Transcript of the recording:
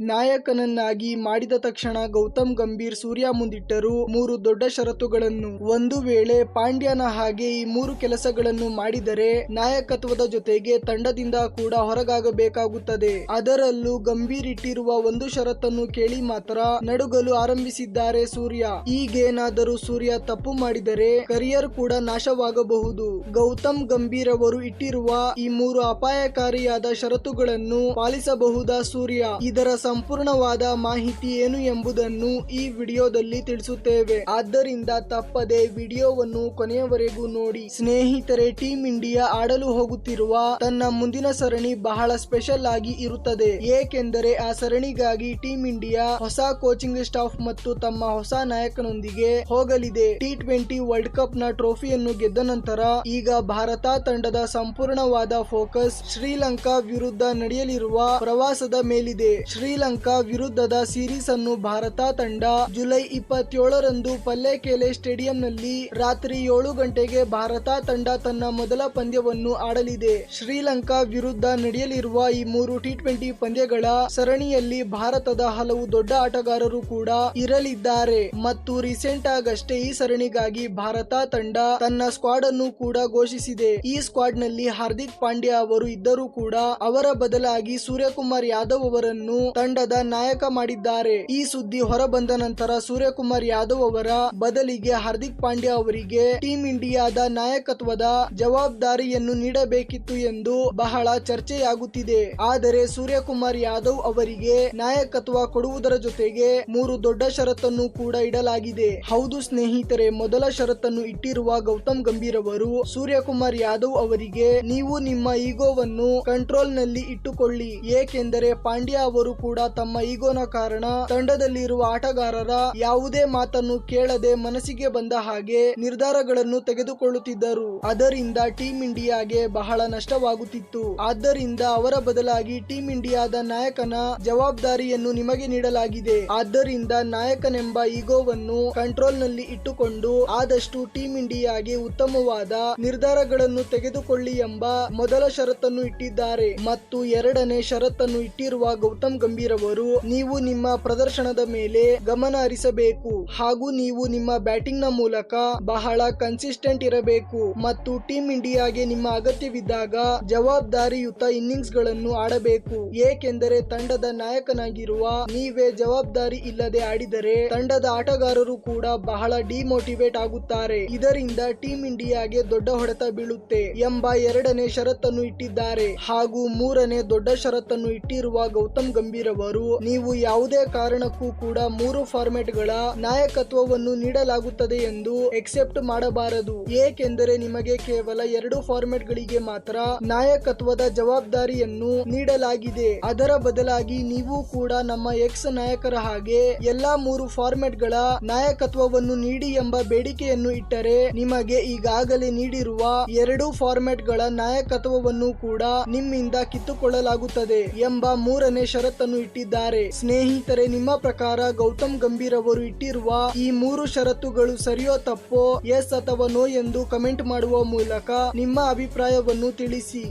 ನಾಯಕನನ್ನಾಗಿ ಮಾಡಿದ ತಕ್ಷಣ ಗೌತಮ್ ಗಂಭೀರ್ ಸೂರ್ಯ ಮುಂದಿಟ್ಟರು. ಮೂರು ದೊಡ್ಡ ಷರತ್ತುಗಳನ್ನು. ಒಂದು ವೇಳೆ ಪಾಂಡ್ಯನ ಹಾಗೆ ಈ ಮೂರು ಕೆಲಸಗಳನ್ನು ಮಾಡಿದರೆ ನಾಯಕತ್ವದ ಜೊತೆಗೆ ತಂಡದಿಂದ ಕೂಡ ಹೊರಗಾಗಬೇಕಾಗುತ್ತದೆ. ಅದರಲ್ಲೂ ಗಂಭೀರ್ ಇಟ್ಟಿರುವ ಒಂದು ಷರತ್ತನ್ನು ಕೇಳಿ ಮಾತ್ರ ನಡುಗಲು ಆರಂಭಿಸಿದ್ದಾರೆ ಸೂರ್ಯ. ಈಗೇನಾದರೂ ಸೂರ್ಯ ತಪ್ಪು ಮಾಡಿದರೆ ಕರಿಯರ್ ಕೂಡ ನಾಶವಾಗಬಹುದು. ಗೌತಮ್ ಗಂಭೀರ್ ಅವರು ಇಟ್ಟಿರುವ ಈ ಮೂರು ಅಪಾಯಕಾರಿಯಾದ ಷರತ್ತುಗಳನ್ನು ಪಾಲಿಸಬಹುದಾ ಸೂರ್ಯ? ಇದರ ಸಂಪೂರ್ಣವಾದ ಮಾಹಿತಿ ಏನು ಎಂಬುದನ್ನು ಈ ವಿಡಿಯೋದಲ್ಲಿ ತಿಳಿಸುತ್ತೇವೆ. ಆದ್ದರಿಂದ ತಪ್ಪದೆ ವಿಡಿಯೋವನ್ನು ಕೊನೆಯವರೆಗೂ ನೋಡಿ. ಸ್ನೇಹಿತರೆ, ಟೀಂ ಇಂಡಿಯಾ ಆಡಲು ಹೋಗುತ್ತಿರುವ ತನ್ನ ಮುಂದಿನ ಸರಣಿ ಬಹಳ ಸ್ಪೆಷಲ್ ಆಗಿ ಇರುತ್ತದೆ. ಏಕೆಂದರೆ ಆ ಸರಣಿಗಾಗಿ ಟೀಂ ಇಂಡಿಯಾ ಹೊಸ ಕೋಚಿಂಗ್ ಸ್ಟಾಫ್ ಮತ್ತು ತಮ್ಮ ಹೊಸ ನಾಯಕನೊಂದಿಗೆ ಹೋಗಲಿದೆ. ಟಿ ಟ್ವೆಂಟಿ ವರ್ಲ್ಡ್ ಕಪ್ನ ಟ್ರೋಫಿಯನ್ನು ಗೆದ್ದ ನಂತರ ಈಗ ಭಾರತ ತಂಡದ ಸಂಪೂರ್ಣವಾದ ಫೋಕಸ್ ಶ್ರೀಲಂಕಾ ವಿರುದ್ಧ ನಡೆಯಲಿರುವ ಪ್ರವಾಸದ ಮೇಲಿದೆ. ಶ್ರೀಲಂಕಾ ವಿರುದ್ಧದ ಸೀರೀಸ್ ಅನ್ನು ಭಾರತ ತಂಡ ಜುಲೈ ಇಪ್ಪತ್ತೇಳರಂದು ಪಲ್ಲೆಕೆಲೆ ಸ್ಟೇಡಿಯಂನಲ್ಲಿ ರಾತ್ರಿ ಏಳು ಗಂಟೆಗೆ ಭಾರತ ತಂಡ ತನ್ನ ಮೊದಲ ಪಂದ್ಯವನ್ನು ಆಡಲಿದೆ. ಶ್ರೀಲಂಕಾ ವಿರುದ್ಧ ನಡೆಯಲಿರುವ ಈ ಮೂರು ಟಿ ಟ್ವೆಂಟಿ ಪಂದ್ಯಗಳ ಸರಣಿಯಲ್ಲಿ ಭಾರತದ ಹಲವು ದೊಡ್ಡ ಆಟಗಾರರು ಕೂಡ ಇರಲಿದ್ದಾರೆ. ಮತ್ತು ರೀಸೆಂಟ್ ಆಗಷ್ಟೇ ಈ ಸರಣಿಗಾಗಿ ಭಾರತ ತಂಡ ತನ್ನ ಸ್ಕ್ವಾಡ್ ಅನ್ನು ಕೂಡ ಘೋಷಿಸಿದೆ. ಈ ಸ್ಕ್ವಾಡ್ನಲ್ಲಿ ಹಾರ್ದಿಕ್ ಪಾಂಡ್ಯ ಅವರು ಇದ್ದರೂ ಕೂಡ ಅವರ ಬದಲಾಗಿ ಸೂರ್ಯಕುಮಾರ್ ಯಾದವ್ ಅವರನ್ನು ತಂಡದ ನಾಯಕ ಮಾಡಿದ್ದಾರೆ. ಈ ಸುದ್ದಿ ಹೊರಬಂದ ನಂತರ ಸೂರ್ಯಕುಮಾರ್ ಯಾದವ್ ಅವರ ಬದಲಿಗೆ ಹಾರ್ದಿಕ್ ಪಾಂಡ್ಯ ಅವರಿಗೆ ಟೀಂ ಇಂಡಿಯಾದ ನಾಯಕತ್ವದ ಜವಾಬ್ದಾರಿಯನ್ನು ನೀಡಬೇಕಿತ್ತು ಎಂದು ಬಹಳ ಚರ್ಚೆಯಾಗುತ್ತಿದೆ. ಆದರೆ ಸೂರ್ಯಕುಮಾರ್ ಯಾದವ್ ಅವರಿಗೆ ನಾಯಕತ್ವ ಕೊಡುವುದರ ಜೊತೆಗೆ ಮೂರು ದೊಡ್ಡ ಷರತ್ತನ್ನು ಕೂಡ ಇಡಲಾಗಿದೆ. ಹೌದು ಸ್ನೇಹಿತರೆ, ಮೊದಲ ಷರತ್ತನ್ನು ಇಟ್ಟಿರುವ ಗೌತಮ್ ಗಂಭೀರ್ ಅವರು ಸೂರ್ಯಕುಮಾರ್ ಯಾದವ್ ಅವರಿಗೆ ನೀವು ನಿಮ್ಮ ಈಗೋವನ್ನು ಕಂಟ್ರೋಲ್ನಲ್ಲಿ ಇಟ್ಟುಕೊಳ್ಳಿ. ಏಕೆಂದರೆ ಪಾಂಡ್ಯ ಅವರು ಕೂಡ ತಮ್ಮ ಈಗೋನ ಕಾರಣ ತಂಡದಲ್ಲಿರುವ ಆಟಗಾರರ ಯಾವುದೇ ಮಾತನ್ನು ಕೇಳದೆ ಮನಸ್ಸಿಗೆ ಬಂದ ಹಾಗೆ ನಿರ್ಧಾರಗಳನ್ನು ತೆಗೆದುಕೊಳ್ಳುತ್ತಿದ್ದರು. ಅದರಿಂದ ಟೀಂ ಇಂಡಿಯಾಗೆ ಬಹಳ ನಷ್ಟವಾಗುತ್ತಿತ್ತು. ಆದ್ದರಿಂದ ಅವರ ಬದಲಾಗಿ ಟೀಂ ಇಂಡಿಯಾದ ನಾಯಕನ ಜವಾಬ್ದಾರಿಯನ್ನು ನಿಮಗೆ ನೀಡಲಾಗಿದೆ. ಆದ್ದರಿಂದ ನಾಯಕನೆಂಬ ಈಗೋವನ್ನು ಕಂಟ್ರೋಲ್ನಲ್ಲಿ ಇಟ್ಟುಕೊಂಡು ಆದಷ್ಟು ಟೀಂ ಇಂಡಿಯಾಗೆ ಉತ್ತಮವಾದ ನಿರ್ಧಾರಗಳನ್ನು ತೆಗೆದುಕೊಳ್ಳಿ ಎಂಬ ಮೊದಲ ಷರತ್ತನ್ನು ಇಟ್ಟಿದ್ದಾರೆ. ಮತ್ತು ಎರಡನೇ ಷರತ್ತನ್ನು ಇಟ್ಟಿರುವ ಗೌತಮ್ ಗಂಭೀರ್ ಅವರು ನೀವು ನಿಮ್ಮ ಪ್ರದರ್ಶನದ ಮೇಲೆ ಗಮನ ಹರಿಸಬೇಕು ಹಾಗೂ ನೀವು ನಿಮ್ಮ ಬ್ಯಾಟಿಂಗ್ನ ಮೂಲಕ ಬಹಳ ಕನ್ಸಿಸ್ಟೆಂಟ್ ಇರಬೇಕು ಮತ್ತು ಟೀಂ ಇಂಡಿಯಾಗೆ ನಿಮ್ಮ ಅಗತ್ಯವಿದ್ದಾಗ ಜವಾಬ್ದಾರಿಯುತ ಇನ್ನಿಂಗ್ಸ್ಗಳನ್ನು ಆಡಬೇಕು. ಏಕೆಂದರೆ ತಂಡದ ನಾಯಕನಾಗಿರುವ ನೀವೇ ಜವಾಬ್ದಾರಿ ಇಲ್ಲದೆ ಆಡಿದರೆ ತಂಡದ ಆಟಗಾರರು ಕೂಡ ಬಹಳ ಡಿಮೋಟಿವೇಟ್ ಆಗುತ್ತಾರೆ. ಇದರಿಂದ ಟೀಂ ಇಂಡಿಯಾಗೆ ದೊಡ್ಡ ಹೊಡೆತ ಬೀಳುತ್ತೆ ಎಂಬ ಎರಡನೇ ಷರತ್ತನ್ನು ಇಟ್ಟಿದ್ದಾರೆ ಹಾಗೂ ಮೂರನೇ ದೊಡ್ಡ ಷರತ್ತನ್ನು ಇಟ್ಟಿರುವ ಗೌತಮ್ ಗಂಭೀರ್ ಅವರು ನೀವು ಯಾವುದೇ ಕಾರಣಕ್ಕೂ ಕೂಡ ಮೂರು ಫಾರ್ಮೆಟ್ಗಳ ನಾಯಕತ್ವವನ್ನು ನೀಡಲಾಗುತ್ತದೆ ಎಂದು ಎಕ್ಸೆಪ್ಟ್ ಮಾಡಬಾರದು. ಏಕೆಂದರೆ ನಿಮಗೆ ಕೇವಲ ಎರಡು ಫಾರ್ಮೆಟ್ ಗಳಿಗೆ ಮಾತ್ರ ನಾಯಕತ್ವದ ಜವಾಬ್ದಾರಿಯನ್ನು ನೀಡಲಾಗಿದೆ. ಅದರ ಬದಲಾಗಿ ನೀವು ಕೂಡ ನಮ್ಮ ಎಕ್ಸ್ ನಾಯಕರ ಹಾಗೆ ಎಲ್ಲಾ ಮೂರು ಫಾರ್ಮೆಟ್ಗಳ ನಾಯಕತ್ವವನ್ನು ನೀಡಿ ಎಂಬ ಬೇಡಿಕೆಯನ್ನು ಇಟ್ಟರೆ ನಿಮಗೆ ಈಗಾಗಲೇ ನೀಡಿರುವ ಎರಡು ಫಾರ್ಮೆಟ್ಗಳ ನಾಯಕತ್ವವನ್ನು ಕೂಡ ನಿಮ್ಮಿಂದ ಕಿತ್ತುಕೊಳ್ಳಲಾಗುತ್ತದೆ ಎಂಬ ಮೂರನೇ ಷರತ್ತನ್ನು ಇಟ್ಟಿದ್ದಾರೆ. ಸ್ನೇಹಿತರೆ, ನಿಮ್ಮ ಪ್ರಕಾರ ಗೌತಮ್ ಗಂಭೀರ್ ಅವರು ಇಟ್ಟಿರುವ ಈ ಮೂರು ಷರತ್ತುಗಳು ಸರಿಯೋ ತಪ್ಪೋ, ಎಸ್ ಅಥವಾ ನೋ ಎಂದು ಕಮೆಂಟ್ ಮಾಡುವ ಮೂಲಕ ನಿಮ್ಮ ಅಭಿಪ್ರಾಯವನ್ನು ತಿಳಿಸಿ.